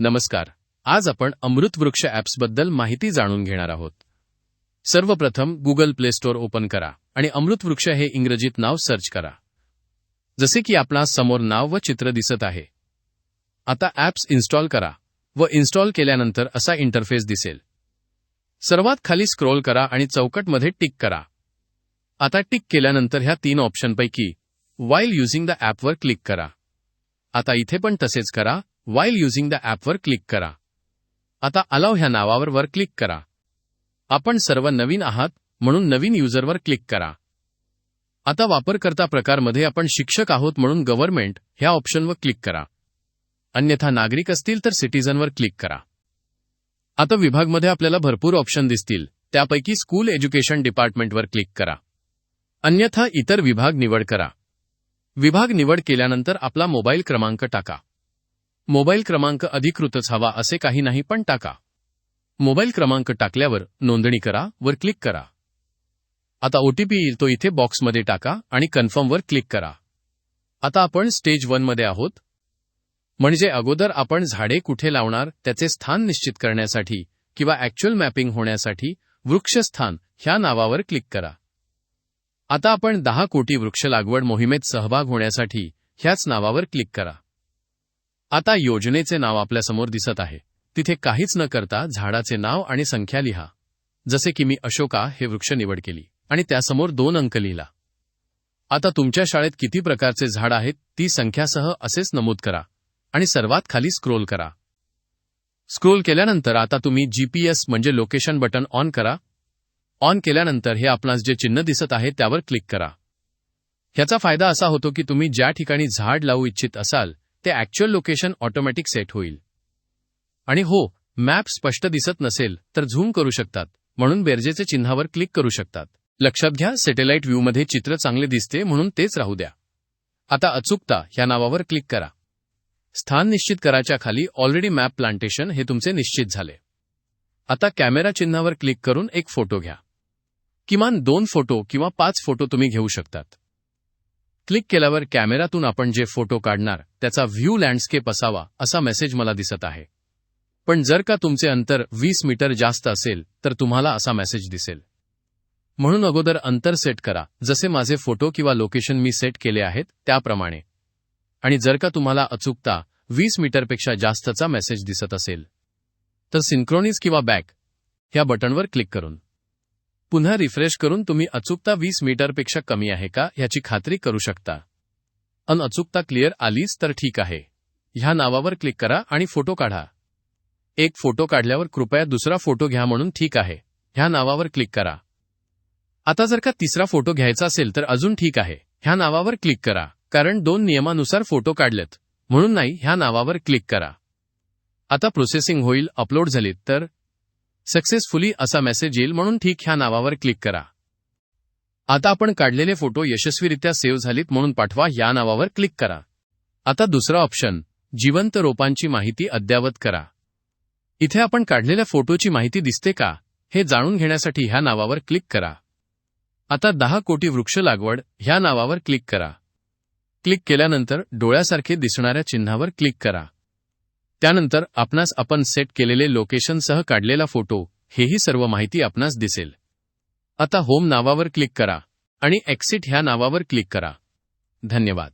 नमस्कार. आज आपण अमृत वृक्ष ॲप्सबद्दल माहिती जाणून घेणार आहोत. सर्वप्रथम गुगल प्ले स्टोअर ओपन करा आणि अमृत वृक्ष हे इंग्रजीत नाव सर्च करा. जसे की आपणा समोर नाव व चित्र दिसत आहे. आता ॲप्स इन्स्टॉल करा व इन्स्टॉल केल्यानंतर असा इंटरफेस दिसेल. सर्वात खाली स्क्रोल करा आणि चौकटमध्ये टिक करा. आता टिक केल्यानंतर ह्या तीन ऑप्शनपैकी वाईल युझिंग द ॲपवर क्लिक करा. आता इथे पण तसेच करा. वाईल युझिंग द ॲपवर क्लिक करा. आता अलाव ह्या नावावर वर क्लिक करा. आपण सर्व नवीन आहात म्हणून नवीन युजरवर क्लिक करा. आता वापरकर्ता प्रकारमध्ये आपण शिक्षक आहोत म्हणून गव्हर्नमेंट ह्या ऑप्शनवर क्लिक करा. अन्यथा नागरिक असतील तर सिटीजनवर क्लिक करा. आता विभागमध्ये आपल्याला भरपूर ऑप्शन दिसतील. त्यापैकी स्कूल एज्युकेशन डिपार्टमेंटवर क्लिक करा. अन्यथा इतर विभाग निवड करा. विभाग निवड केल्यानंतर आपला मोबाईल क्रमांक टाका. मोबाईल क्रमांक अधिकृतच हवा असे काही नाही पण टाका. मोबाईल क्रमांक टाकल्यावर नोंदणी करा वर क्लिक करा. आता ओटीपी येईल तो इथे बॉक्समध्ये टाका आणि कन्फर्मवर क्लिक करा. आता आपण स्टेज वनमध्ये आहोत. म्हणजे अगोदर आपण झाडे कुठे लावणार त्याचे स्थान निश्चित करण्यासाठी किंवा ॲक्च्युअल मॅपिंग होण्यासाठी वृक्षस्थान ह्या नावावर क्लिक करा. आता आपण दहा कोटी वृक्ष लागवड मोहिमेत सहभाग होण्यासाठी ह्याच नावावर क्लिक करा. आता योजनेचे नाव आपल्यासमोर दिसत आहे. तिथे काहीच न करता झाडाचे नाव आणि संख्या लिहा. जसे की मी अशोका हे वृक्ष निवड केली आणि त्यासमोर दोन अंक लिहिला. आता तुमच्या शाळेत किती प्रकारचे झाड आहेत ती संख्यासह असेच नमूद करा आणि सर्वात खाली स्क्रोल करा. स्क्रोल केल्यानंतर आता तुम्ही जीपीएस म्हणजे लोकेशन बटन ऑन करा. ऑन केल्यानंतर हे आपणास जे चिन्ह दिसत आहे त्यावर क्लिक करा. ह्याचा फायदा असा होतो की तुम्ही ज्या ठिकाणी झाड लावू इच्छित असाल ते ॲक्च्युअल लोकेशन ऑटोमॅटिक सेट होईल. आणि हो मॅप स्पष्ट दिसत नसेल तर झूम करू शकतात म्हणून बेरजेचे चिन्हावर क्लिक करू शकतात. लक्षात घ्या सॅटेलाइट व्ह्यूमध्ये चित्र चांगले दिसते म्हणून तेच राहू द्या. आता अचूकता ह्या नावावर क्लिक करा. स्थान निश्चित कराच्या खाली ऑलरेडी मॅप प्लांटेशन हे तुमचे निश्चित झाले. आता कॅमेरा चिन्हावर क्लिक करून एक फोटो घ्या. किमान दोन फोटो किंवा पाच फोटो तुम्ही घेऊ शकतात. क्लिक केल्यावर कॅमेरातून आपण जे फोटो काढणार त्याचा व्ह्यू लँडस्केप असावा असा मेसेज मला दिसत आहे. पण जर का तुमचे अंतर वीस मीटर जास्त असेल तर तुम्हाला असा मेसेज दिसेल. म्हणून अगोदर अंतर सेट करा. जसे माझे फोटो किंवा लोकेशन मी सेट केले आहेत त्याप्रमाणे. आणि जर का तुम्हाला अचूकता वीस मीटरपेक्षा जास्तचा मेसेज दिसत असेल तर सिंक्रोनिज किंवा बॅक ह्या बटनवर क्लिक करून. पुन्हा रिफ्रेश करून तुम्ही अचूकता वीस मीटरपेक्षा कमी आहे का ह्याची खात्री करू शकता. अन अचूकता क्लिअर आलीच तर ठीक आहे. ह्या नावावर क्लिक करा आणि फोटो काढा. एक फोटो काढल्यावर कृपया दुसरा फोटो घ्या म्हणून ठीक आहे. ह्या नावावर क्लिक करा. आता जर का तिसरा फोटो घ्यायचा असेल तर अजून ठीक आहे. ह्या नावावर क्लिक करा कारण दोन नियमानुसार फोटो काढलेत. म्हणून नाही ह्या नावावर क्लिक करा. आता प्रोसेसिंग होईल अपलोड झालीत तर सक्सेसफुली असा मेसेज येईल म्हणून ठीक ह्या नावावर क्लिक करा. आता आपण काढलेले फोटो यशस्वीरित्या सेव्ह झालीत म्हणून पाठवा या नावावर क्लिक करा. आता दुसरा ऑप्शन जिवंत रोपांची माहिती अद्यावत करा. इथे आपण काढलेल्या फोटोची माहिती दिसते का हे जाणून घेण्यासाठी ह्या नावावर क्लिक करा. आता दहा कोटी वृक्ष लागवड ह्या नावावर क्लिक करा. क्लिक केल्यानंतर डोळ्यासारखे दिसणाऱ्या चिन्हावर क्लिक करा. त्यानंतर आपणास आपण सेट केलेले लोकेशनसह काढलेला फोटो हेही सर्व माहिती आपणास दिसेल. आता होम नावावर क्लिक करा आणि एक्सिट ह्या नावावर क्लिक करा. धन्यवाद.